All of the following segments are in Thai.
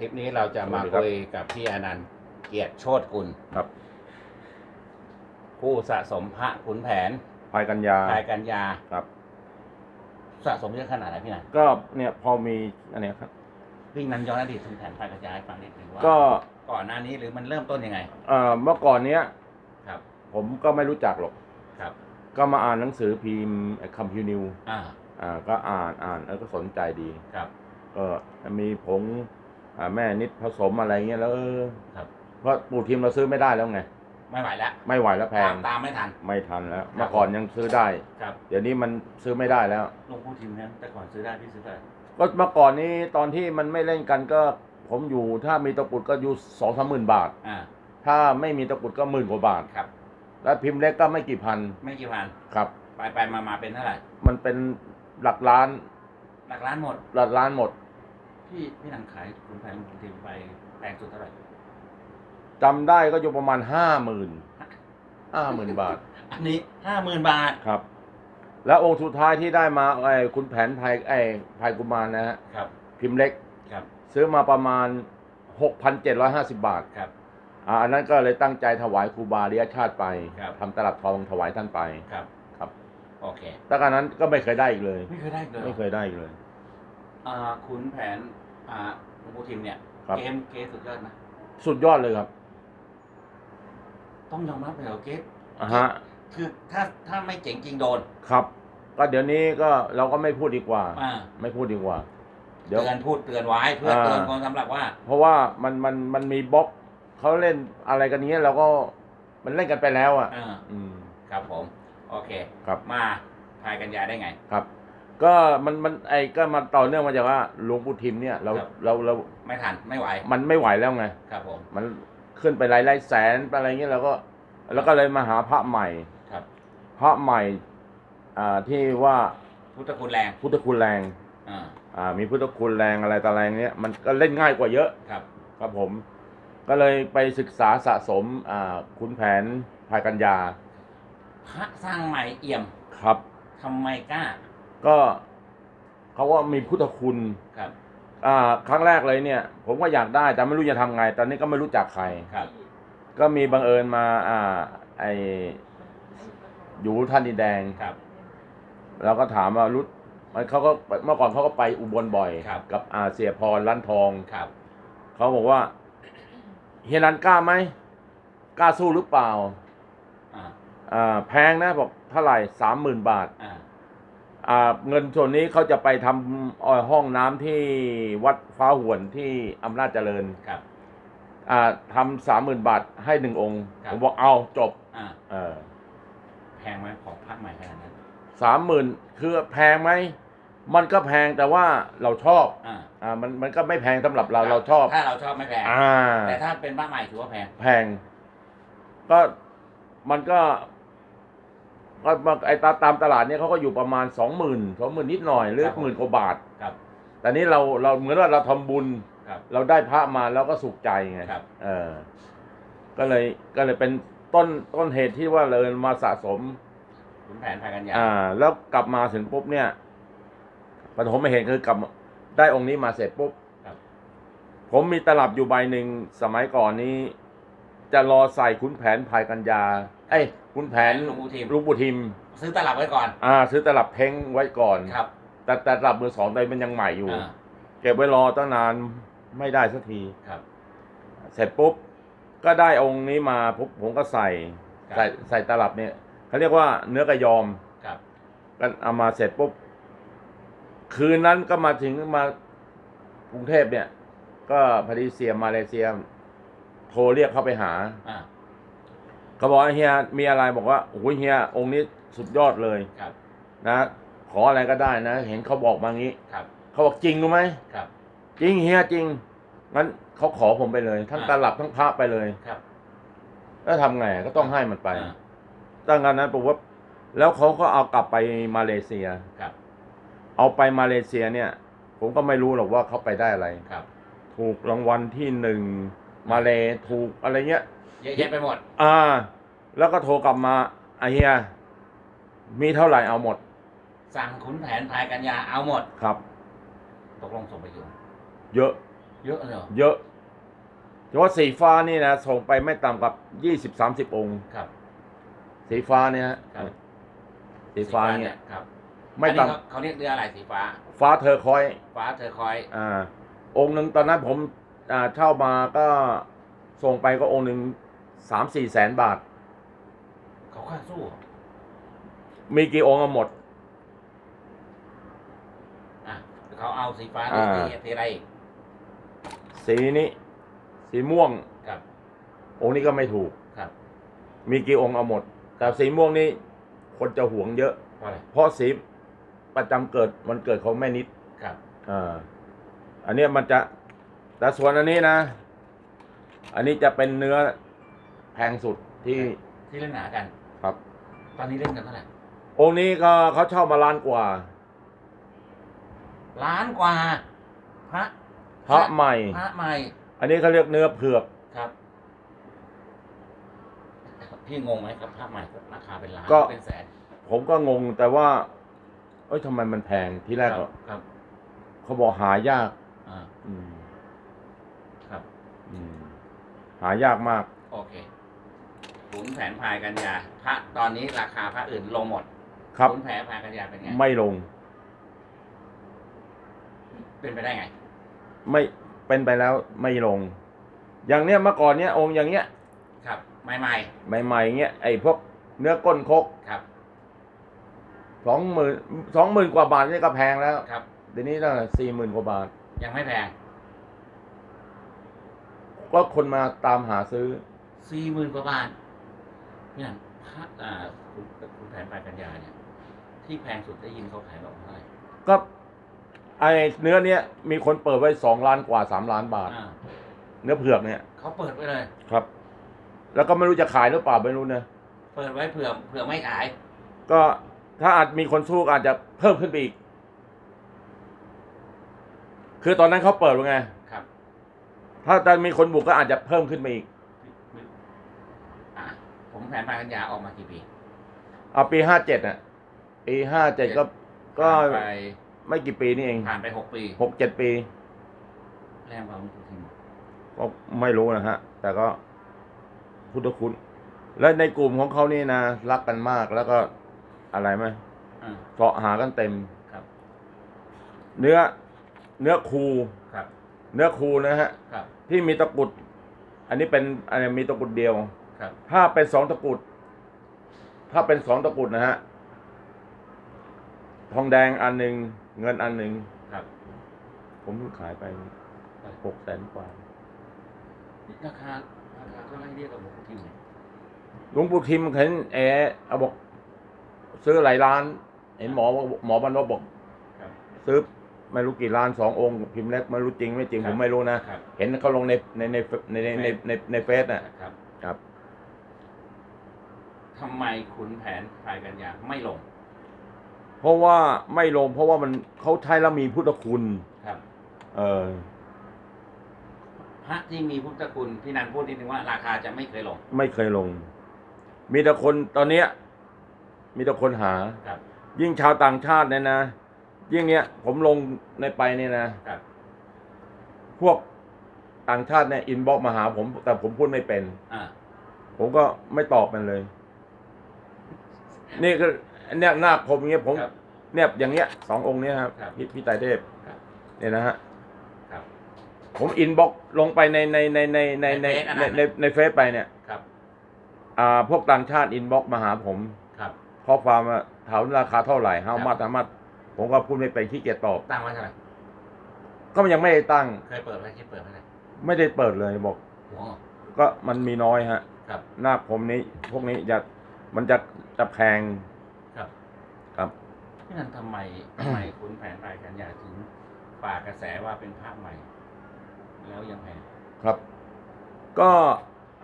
คลิปนี้เราจะมาสวัสดีครับคุยกับพี่อนันต์เกียรติโชตกุลครับ ผู้สะสมพระขุนแผนภายกัญญาพายกัญญาครับ สะสมเยอะขนาดไหนพี่นันก็เนี่ยพอมีอันเนี้ยครับพี่นันย้อนอดีตขุนแผนพายกัญญาให้ฟังนิดหนึ่งว่าก็ก่อนหน้านี้หรือมันเริ่มต้นยังไง เอ่อเมื่อก่อนเนี้ยครับ ผมก็ไม่รู้จักหรอกครับ ก็มาอ่านหนังสือพิมพ์คัมพิวนิวอ่าอ่าก็อ่านอ่านแล้วก็สนใจดีครับ ก็มีผงอ่า แม่นิดผสมอะไรเงี้ยแล้วเออครับ เพราะปู่ทิมเราซื้อไม่ได้แล้วไง ไม่ไหวแล้วไม่ไหวแล้วแพตางมตามไม่ทัน ไม่ทันแล้ว เมื่อก่อนยังซื้อได้ ครับ เดี๋ยวนี้มันซื้อไม่ได้แล้วหลวงปู่ทิมนั้นแต่ก่อนซื้อได้พี่ซื้อได้ก็เมื่อก่อนนี้ตอนที่มันไม่เล่นกันก็ ผมอยู่ถ้ามีตะกรุดก็อยู่สองสามหมื่นบาท อ่า ถ้าไม่มีตะกรุดก็หมื่นกว่าบาท ครับ แล้วพิมพ์เล็กก็ไม่กี่พัน ไม่กี่พัน ครับ ไปไปมามาเป็นเท่าไหร่ มันเป็นหลักล้าน หลักล้านหมด หลักล้านหมด พี่พี่นันขายขุนแผนหลวงปู่ทิมไปแพงสุดเท่าไหร่จำได้ก็อยู่ประมาณห้าหมื่นห้าหมื่นบาท อันนี้ห้าหมื่นบาทครับ แล้วองค์สุดท้ายที่ได้มาไอ้คุณแผนภายไอ้ภายกุมารนะฮะครับ พิมพ์เล็กครับซื้อมาประมาณ6,750บาทครับ อ่าอันนั้นก็เลยตั้งใจถวายครูบาเรียชาติไปครับ ทำตลับทองถวายท่านไปครับครับโอเคตั้งแต่นั้นก็ไม่เคยได้อีกเลย ไม่เคยได้เลยไม่เคยได้อีกเลย อ่าขุนแผน อ่าหลวงปู่ทิมเนี่ยครับ เกมเกมสุดยอดนะสุดยอดเลยครับต้องยอมรับเลยเหรอเกมอะฮะ คือถ้าถ้าไม่เจ๋งจริงโดนครับ ก็เดี๋ยวนี้ก็เราก็ไม่พูดดีกว่า อ่าไม่พูดดีกว่า เดี๋ยว เตือนพูดเตือนไว้เพื่ออ่าเตือนคนสำหรับว่า เพราะว่ามันมันมันมีบล็อกเขาเล่นอะไรกันเนี้ยเราก็มันเล่นกันไปแล้วอะ อ่า อืม ครับผม โอเค ครับ มาพายกัญญาได้ไง ครับ ก็มันมันไอ้ก็มันต่อเนื่องมาจากว่าหลวงปู่ทิมเนี่ยเราครับ เราเราไม่ทันไม่ไหวมันไม่ไหวแล้วไง ครับผมมันขึ้นไปหลายหลายแสนไปอะไรเงี้ยเราก็แล้วก็เลยมาหาพระใหม่ ครับ พระใหม่อ่าที่ว่าพุทธคุณแรงพุทธคุณแรงอ่าอ่ามีพุทธคุณแรงอะไรต่ออะไรเนี้ยมันก็เล่นง่ายกว่าเยอะ ครับครับผมก็เลยไปศึกษาสะสมอ่าขุนแผนภายกัญญาพระสร้างใหม่เอี่ยมครับทำไมกล้า ก็เขาว่ามีพุทธคุณครับ อ่าครั้งแรกเลยเนี่ย ผมก็อยากได้แต่ไม่รู้จะทำไง ตอนนี้ก็ไม่รู้จักใคร ครับ ก็มีบังเอิญมาอ่าไออยู่ท่านดินแดง ครับ เราก็ถามว่ารุดมันเขาก็เมื่อก่อนเขาก็ไปอุบลบ่อย ครับ กับอาเสียพรล้านทอง ครับ เขาบอกว่า เฮียนันกล้าไหมกล้าสู้หรือเปล่า อ่า อ่าแพงนะบอกเท่าไหร่สามหมื่นบาท อ่าอ่า เงินส่วนนี้เขาจะไปทำเอ่อห้องน้ำที่วัดฟ้าหวนที่อำนาจเจริญครับ อ่าทำสามหมื่นบาทให้หนึ่งองค์ครับ ผมบอกเอาจบ อ่าเออแพงไหมของพระใหม่ขนาดนั้นสามหมื่นคือแพงไหม มันก็แพงแต่ว่าเราชอบ อ่าอ่า มันมันก็ไม่แพงสำหรับเราเราชอบ ถ้าเราชอบไม่แพง อ่า แต่ถ้าเป็นพระใหม่ถือว่าแพง แพง ก็มันก็ ก็มาไอ้ตาตามตลาดเนี่ยเขาก็อยู่ประมาณสองหมื่นสองหมื่นนิดหน่อยหรือครับผมหมื่นกว่าบาทครับแต่นี้เราเราเหมือนว่าเราทำบุญครับเราได้พระมาเราก็สุขใจไงครับเออ ก็เลยก็เลยเป็นต้นต้นเหตุที่ว่าเลยมาสะสมขุนแผนพายกัญญาอ่า แล้วกลับมาถึงปุ๊บเนี่ยปฐมเหตุคือกลับมาได้องค์นี้มาเสร็จปุ๊บครับผมมีตลับอยู่ใบหนึ่งสมัยก่อนนี้ จะรอใส่ขุนแผนภายกัญญาเอ้ยขุนแผนหลวงปู่ทิมลูกบุทิม ซื้อตลับไว้ก่อนอ่า ซื้อตลับเพ้งไว้ก่อน ครับแต่แต่ตลับมือสองใบมันยังใหม่อยู่อ่าเก็บไว้รอตั้งนานไม่ได้สักที ครับ เสร็จปุ๊บก็ได้องค์นี้มาปุ๊บผมก็ใส่ครับ ใส่ใส่ตลับเนี่ยเขาเรียกว่าเนื้อกระยอมครับ ก็เอามาเสร็จปุ๊บคืนนั้นก็มาถึงมากรุงเทพเนี่ย ก็พอดีเสียมาเลเซีย โทรเรียกเข้าไปหา อ่าเขาบอกว่าเฮียมีอะไรบอกว่าโอ้ยเฮียองค์นี้สุดยอดเลยครับนะขออะไรก็ได้นะ เห็นเขาบอกมางี้ ครับเขาบอกจริงรู้ไหมครับ จริงเฮียจริงงั้นเขาขอผมไปเลย ทั้งอ่า ตลับทั้งพระไปเลย ครับแล้วทำไงก็ต้องให้มันไป อ่าตั้งแต่นั้นผมว่าแล้วเขาก็เอากลับไปมาเลเซีย ครับเอาไปมาเลเซียเนี่ย ผมก็ไม่รู้หรอกว่าเขาไปได้อะไร ครับ ถูกรางวัลที่หนึ่ง มาเลถูกอะไรเงี้ย เยอะแยะไปหมด อ่า แล้วก็โทรกลับมาไอ้เฮียมีเท่าไหร่เอาหมด สั่งขุนแผนพายกัญญาเอาหมด ครับ ตกลงส่งไปอยู่เยอะ เยอะเลยเหรอเยอะเฉพาะสีฟ้านี่นะส่งไปไม่ต่ำกับยี่สิบสามสิบองค์ ครับ สีฟ้าเนี่ยฮะครับสีฟ้าเนี่ยครับไม่อันนี้ต่เขาเขาเรียกเรืออะไรสีฟ้าำฟ้าเธอคอย ฟ้าเทอร์คอยส์อ่า องค์หนึ่งตอนนั้นผมอ่า เช่ามาก็ส่งไปก็องค์หนึ่งสามสี่แสนบาท เขาค่าสู้เหรอมีกี่องค์เอาหมด อะเขาเอาสีฟ้าอ่าสีสีอะไรอีกสีนี้ สีม่วง ครับ องค์นี้ก็ไม่ถูก ครับ มีกี่องค์เอาหมด แต่สีม่วงนี่คนจะหวงเยอะเพราะอะไรเพราะสีประจำเกิดวันเกิดของแม่นิดครับ อ่าอันเนี้ยมันจะ แต่ส่วนอันนี้นะ อันนี้จะเป็นเนื้อแพงสุดที่ที่เล่นหนากัน ครับ ตอนนี้เล่นกันเท่าไหร่องค์นี้ก็เขาเช่ามาล้านกว่า ล้านกว่า พระพระใหม่ พระใหม่ อันนี้เขาเรียกเนื้อเผือกครับ พี่งงไหมครับพระใหม่ราคาเป็นล้านก็ เป็นแสนผมก็งงแต่ว่า เอ้ยทำไมมันแพงที่แรกคก็บครับเขาบอกหายาก อ่า อืมครับอืม หายากมาก โอเคขุนแผนพายกัญญาพระตอนนี้ราคาพระอื่นลงหมดครับขุนแผนพายกัญญาเป็นไงไม่ลง เป็นไปได้ไง ไม่เป็นไปแล้วไม่ลง อย่างเนี้ยเมื่อก่อนเนี้ยองค์อย่างเงี้ย ครับ ใหม่ใหม่ใหม่ๆเงี้ยไอ้พวกเนื้อก้นคกๆครับสองหมื่นสองหมื่นกว่าบาทนี่ก็แพงแล้วครับเดี๋ยวนี้ตั้งสี่หมื่นกว่าบาท ยังไม่แพง ก็คนมาตามหาซื้อ สี่หมื่นกว่าบาทพี่นันพระอ่าขุนขุนแผนพายกัญญาเนี่ย ที่แพงสุดได้ยินเขาขายแบบเท่าไหร่ก็ไอเนื้อเนี้ยมีคนเปิดไว้สองล้านกว่าสามล้านบาท อ่าเนื้อเผือกเนี่ยเขาเปิดไว้เลย ครับ แล้วก็ไม่รู้จะขายหรือเปล่าไม่รู้นะเปิดไว้เผื่อเผื่อไม่ขายก็ถ้าอาจมีคนสู้ก็อาจจะเพิ่มขึ้นไปอีก คือตอนนั้นเขาเปิดไว้ไงครับ ถ้าจะมีคนบุกก็อาจจะเพิ่มขึ้นไปอีกอะผมแผนพายกัญญาออกมากี่ปีเอาปีห้าเจ็ดอะปีห้าเจ็ดก็ก็ผ่านไปไม่กี่ปีนี่เองผ่านไปหกปีหกเจ็ดปีแรงกว่าหลวงปู่ทิมก็ไม่รู้นะฮะ แต่ก็พุทธคุณ และในกลุ่มของเขานี่นะรักกันมากแล้วก็อะไรไหมอ่าเสาะหากันเต็มครับ เนื้อเนื้อคูครับ เนื้อคูนะฮะครับ ที่มีตะกรุด อันนี้เป็นอันนี้มีตะกรุดเดียว ครับ ถ้าเป็นสองตะกรุด ถ้าเป็นสองตะกรุดนะฮะทองแดงอันหนึ่งเงินอันหนึ่งครับ ผมเพิ่งขายไปหกแสนกว่าราคาราคาก็ไล่เรียกกับหลวงปู่ทิมเนี่ยหลวงปู่ทิมเห็นแอเอาบอก ซื้อหลายล้าน เห็นหมอบอกหมอบรรพบอก ครับ ซื้อ ไม่รู้กี่ล้านสององค์พิมพ์เล็กไม่รู้จริงไม่จริงผมไม่รู้นะ เห็นเขาลงในในในในในในในเฟซน่ะครับทำไมขุนแผนพายกันยาไม่ลง เพราะว่าไม่ลง เพราะว่ามันเขาใช้แล้วมีพุทธคุณครับ เออพระที่มีพุทธคุณพี่นันพูดนิดนึงว่า ราคาจะไม่เคยลง ไม่เคยลง มีแต่คนตอนเนี้ย มีแต่คนหา ยิ่งชาวต่างชาติเนี่ยนะ ยิ่งเนี้ยผมลงในไปเนี่ยนะ ครับ พวกต่างชาติเนี่ยอินบ็อกมาหาผม แต่ผมพูดไม่เป็น อ่า ผมก็ไม่ตอบมันเลย นี่ก็เนี่ยหน้าผมอย่างเงี้ยผม ครับเนี่ยอย่างเงี้ยสององค์เนี้ยครับครับพี่พี่ไตรเทพครับเนี่ยนะฮะครับ ผมอินบ็อกลงไปในในในในในในในเฟซอันในนั้นในในเฟซไปเนี่ย ครับ อ่าพวกต่างชาติอินบ็อกมาหาผม ครับ ข้อความว่าถามราคาเท่าไหร่ห้าครับมัดห้ามัด ผมก็พูดไม่เป็นขี้เกียจตอบ ตั้งไว้เท่าไหร่ก็ยังไม่ได้ตั้ง เคยเปิดไหมคิดเปิดไหมเนี่ยไม่ได้เปิดเลยบอก หัวงอกก็มันมีน้อยฮะครับหน้าผมนี้พวกนี้จะมันจะจะแพงครับ ครับ พี่นันทำไม ทำไมขุนแผนพายกัญญาถึงฝากกระแสว่าเป็นภาคใหม่ แล้วยังแพงครับ ก็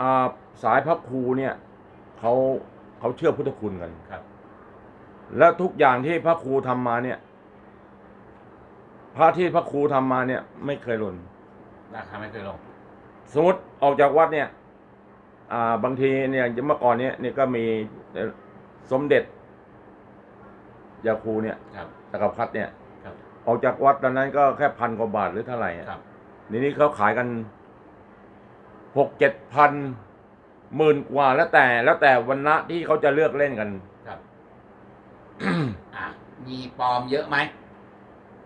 อ่าสายพระครูเนี่ยเขาเขาเชื่อพุทธคุณกัน ครับ แล้วทุกอย่างที่พระครูทำมาเนี่ย พระที่พระครูทำมาเนี่ย ไม่เคยหล่น ราคาไม่เคยลง สมมติออกจากวัดเนี่ย อ่า บางทีเนี่ยเมื่อก่อนเนี่ยเนี่ยก็มีสมเด็จยาคูเนี่ยครับ จักรพรรดิเนี่ยครับ ออกจากวัดตอนนั้นก็แค่พันกว่าบาทหรือเท่าไหร่อะครับ นี่นี่เขาขายกันหกเจ็ดพันหมื่นกว่าแล้วแต่ แล้วแต่วันณะที่เขาจะเลือกเล่นกัน ครับ อะมีปลอมเยอะไหม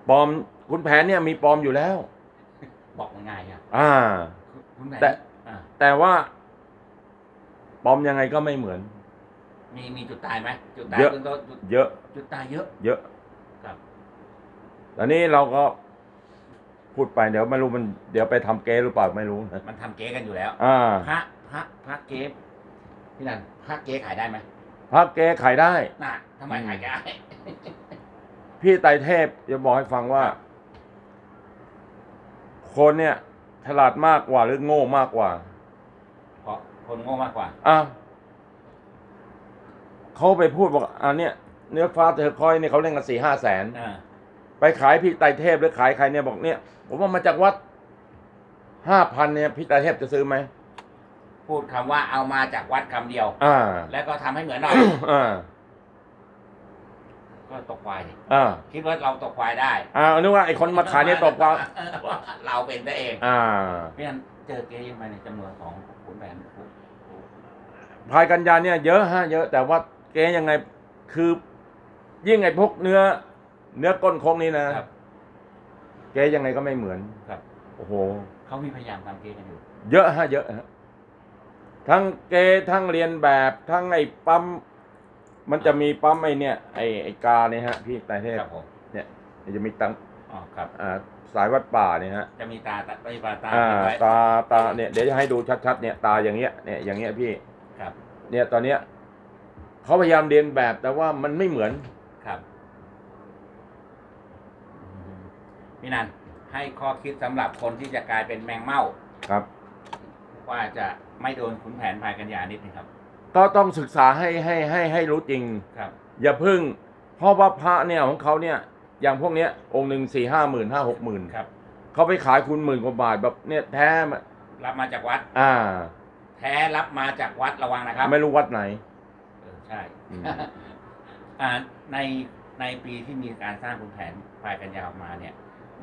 ปลอม คุณแผนเนี่ยมีปลอมอยู่แล้ว บอกง่ายๆครับอ่า คุณแผนแต่ อ่าแต่ว่าปลอมยังไงก็ไม่เหมือน มีมีจุดตายไหมจุดตายเยอะเบื้องต้นจุดเยอะ จุดตายเยอะ เยอะครับ ตอนนี้เราก็พูดไปเดี๋ยวไม่รู้มัน เดี๋ยวไปทำเก๊หรือเปล่าไม่รู้นะมันทำเก๊กันอยู่แล้ว อ่าพระพระพระเก๊พี่นันพระเก๊ขายได้ไหมพระเก๊ขายได้ น่ะทำไมอืมขายได้ พี่ไตรเทพจะบอกให้ฟังว่า คนเนี่ยฉลาดมากกว่าหรือโง่มากกว่า เพราะคนโง่มากกว่าอะเขาไปพูดบอกอันเนี้ยเนื้อฟ้าเธอคอยเนี่ยเขาเล่นกันสี่ห้าแสนอ่าไปขายพี่ไตรเทพหรือขายใครเนี่ยบอกเนี่ย ผมว่ามาจากวัดห้าพันเนี่ยพี่ไตรเทพจะซื้อไหมพูดคำว่าเอามาจากวัดคำเดียว อ่า แล้วก็ทำให้เหมือนหน่อย อ่า ก็ตกควายดิอ่าคิดว่าเราตกควายได้อ่านึกว่าไอ้คนมาขายเนี่ยตกว่าว่าเราเป็นตัวเองอ่าพี่นันเจอเก๊ยังไงในจำนวนของขุนแผนพายกันยาเนี่ยเยอะฮะเยอะ แต่ว่าเก๊ยังไงคือยิ่งไอ้พวกเนื้อ เนื้อก้นโค้งนี้นะครับเก๊ยังไงก็ไม่เหมือนครับโอ้โหเขามีพยายามทำเก๊กันอยู่เยอะฮะเยอะฮะทั้งเก๊ทั้งเรียนแบบทั้งไอ้ปั๊ม มันจะมีปั๊มไอ้เนี่ยไอ้ไอ้กาเนี่ยฮะพี่ไตรเทพครับผมมันจะมีตังอ๋อครับ อ่าสายวัดป่าเนี่ยฮะจะมีตาตาตาตาตาอ่าไว้ ตาตาเนี่ยเดี๋ยวจะให้ดูชัดๆเนี่ยตาอย่างเงี้ยเนี่ยอย่างเงี้ยพี่ครับ เนี่ยตอนเนี้ยเขาพยายามเรียนแบบแต่ว่ามันไม่เหมือน ครับอืมพี่นันให้ข้อคิดสำหรับคนที่จะกลายเป็นแมงเม่าครับ ว่าจะไม่โดนขุนแผนภายกัญญานิดนึงครับ ก็ต้องศึกษาให้ให้ให้ให้รู้จริง ครับ อย่าพึ่ง เพราะว่าพระเนี่ยของเขาเนี่ย อย่างพวกเนี้ยองค์หนึ่งสี่ห้าหมื่นห้าหกหมื่นครับ เขาไปขายคุณหมื่นกว่าบาทแบบเนี่ยแท้มารับมาจากวัด อ่า แท้รับมาจากวัดระวังนะครับไม่รู้วัดไหน เออใช่ อืม อ่าในในปีที่มีการสร้างขุนแผนภายกัญญาออกมาเนี่ย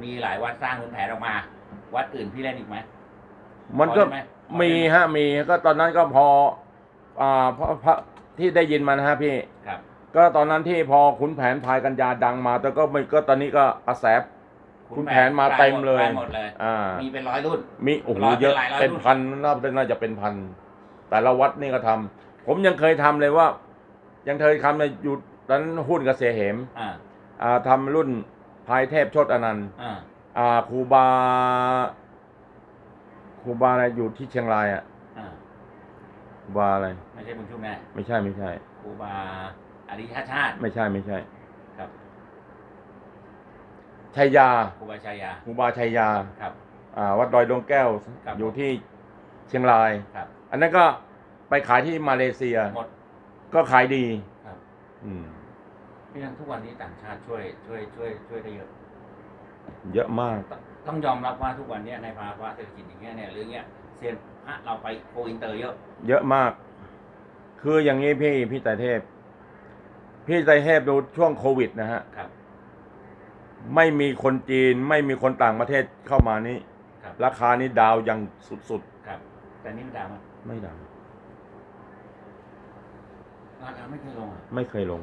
มีหลายวัดสร้างขุนแผนออกมา วัดอื่นพี่เล่นอีกไหมมันก็พอได้ไหพอมีได้ไหฮะมีก็ตอนนั้นก็พอ อ่าพระพระที่ได้ยินมานะฮะพี่ ครับก็ตอนนั้นที่พอขุนแผนพายกัญญาดังมา แต่ก็ไม่ก็ตอนนี้ก็กระแส ขุนแผนมาเต็มเลยได้หมดเลยอ่า มีเป็นร้อยรุ่น มีโอ้โหร้อยเยอะเป็นหลายร้อยเป็นรุ่น พันน่าจะน่าจะเป็นพัน แต่ละวัดนี่ก็ทำผมยังเคยทำเลยว่า ยังเคยทำในอยู่ตอนนั้นหุ้นกับเสียเหมอ่าอ่าทำรุ่นพายเทพชดอนันต์อ่าอ่าครูบาครูบาอะไรอยู่ที่เชียงรายอะอ่า ครูบาอะไร ไม่ใช่บุญชุ่มแน่ไม่ใช่ไม่ใช่ ครูบาอริยชาติไม่ใช่ไม่ใช่ ครับชัยยาครูบาชายาครูบาชัยยา ครับ อ่า วัดดอยดวงแก้ว ครับ อยู่ที่เชียงราย ครับ อันนั้นก็ไปขายที่มาเลเซีย หมด ก็ขายดีครับ อืมพี่นันทุกวันนี้ต่างชาติช่วยช่วยช่วยช่วยได้เยอะ เยอะมากต้องต้องยอมรับว่าทุกวันเนี้ยในภาวะเศรษฐกิจอย่างเงี้ยเนี่ยหรือเงี้ยเซียน พระเราไปโกอินเตอร์เยอะ เยอะมาก คืออย่างนี้พี่พี่ไตรเทพ พี่ไตรเทพดูช่วงโควิดนะฮะครับ ไม่มีคนจีนไม่มีคนต่างประเทศเข้ามานี่ครับ ราคานี้ดาวยังสุดครับ แต่นี่มันดาวมันๆ ไม่ดาวราคาไม่เคยลงอะไม่เคยลง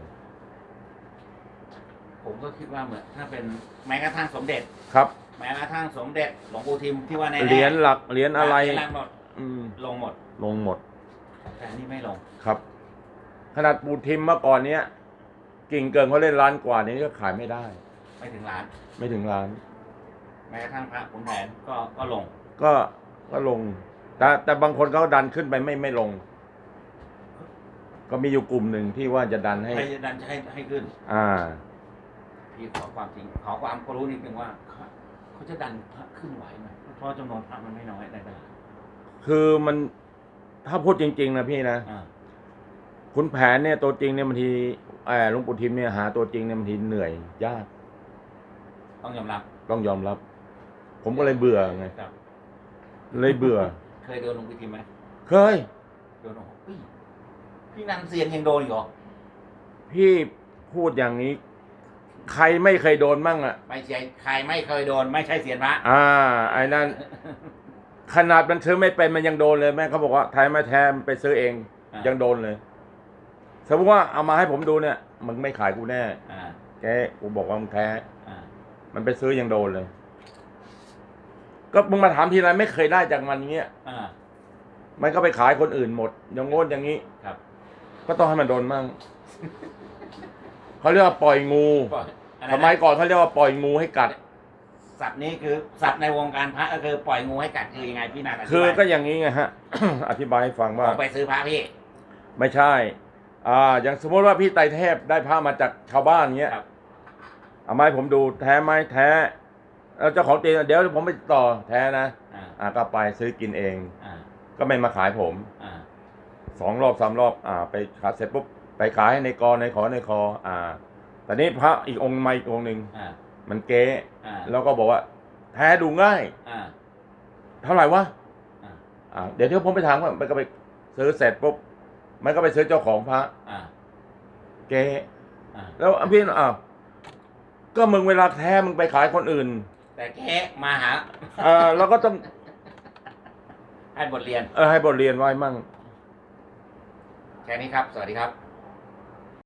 ผมก็คิดว่าเหมือนถ้าเป็นแม้กระทั่งสมเด็จ ครับแม้กระทั่งสมเด็จหลวงปู่ทิมที่ว่าแน่ๆเหรียญหลักเหรียญอะไรเหยญหลักหมด อืมลงหมด ลงหมด แต่อันนี่ไม่ลง ครับ ขนาดปูทิมเมื่อก่อนเนี้ย กิ่งเกินเขาเล่นล้านกว่านี้ก็ขายไม่ได้ ไม่ถึงล้าน ไม่ถึงล้าน แม้กระทั่งพระขุนแผนก็ก็ลง ก็ก็ลง แต่แต่บางคนเขาดันขึ้นไปไม่ไม่ลง ก็มีอยู่กลุ่มหนึ่งที่ว่าจะดันให้ ใครจะดันจะให้ให้ขึ้น อ่า พี่ขอความจริง ขอความรู้นิดนึงว่าเขาเขาจะดันพระขึ้นไหวไหมเพราะจำนวนพระมันไม่น้อยในตลาด คือมันถ้าพูดจริง ๆ นะพี่นะอ่าคุณแผนเนี่ยตัวจริงเนี่ยบางทีเออหลวงปู่ทิมเนี่ยหาตัวจริงเนี่ยบางทีเหนื่อยยากต้องยอมรับต้องยอมรับ ผมก็เลยเบื่อไงครับเลยเบื่อ เคยโดนลงไปทีไหมเคย โดนโอ้โหพี่พี่นันเซียนยังโดนอีกเหรอพี่พูดอย่างนี้ ใครไม่เคยโดนมั่งอะ ไม่ใช่ใครไม่เคยโดน ไม่ใช่เสียนพระอ่า ไอ้นั่น ขนาดมันซื้อไม่เป็นมันยังโดนเลยแม่เขาบอกว่าแท้ไม่แท้มันไปซื้อเองอ่ายังโดนเลย สมมติว่าเอามาให้ผมดูเนี่ยมึงไม่ขายกูแน่อ่าแกกูบอกว่ามึงแท้ อ่ามันไปซื้อยังโดนเลย ก็มึงมาถามทีไรไม่เคยได้จากมันเงี้ยอ่ามันก็ไปขายคนอื่นหมดอย่างโง่นอย่างนี้ ครับก็ต้องให้มันโดนมั่งเขาเรียกว่าปล่อยงู ปล่อยอะไรสนะมัยก่อนเขาเรียกว่าปล่อยงูให้กัด ศัพท์นี้คือศัพท์ในวงการพระก็คือปล่อยงูให้กัดคือยังไงพี่นาฏคือก็อย่างนี้ไงฮะ อธิบายให้ฟังผว่ามไปซื้อพระพี่ ไม่ใช่ อ่า อย่างสมมติว่าพี่ไตรเทพได้ผ้ามาจากชาวบ้านเงี้ยครับเอาไมาให้ผมดูแท้ไหมแท้แล้วเจ้าของตีนเดี๋ยวผมไปติดต่อแท้นะอ่าอ่าก็ไปซื้อกินเองอ่าก็ไม่มาขายผมอ่าสองรอบสามรอบ อ่า ไปขายเสร็จปุ๊บไปขายให้ในกอในขอในคอ อ่าแต่นี้พระอีกองค์ใหม่อีกองค์หนึ่งอ่า มันเก๊อ่าแล้วก็บอกว่า แท้ดูง่าย อ่า เท่าไหร่วะอ่า อ่าเดี๋ยวที่ผมไปถามว่ามันก็ไปซื้อเสร็จปุ๊บมันก็ไปซื้อเจ้าของพระอ่าเก๊อ่าแล้วพี่อ้าวก็มึงเวลาแท้มึงไปขายคนอื่นแต่แค่มาหาเออเราก็ต้องให้บทเรียน เออให้บทเรียนไว้มั่ง แค่นี้ครับ สวัสดีครับ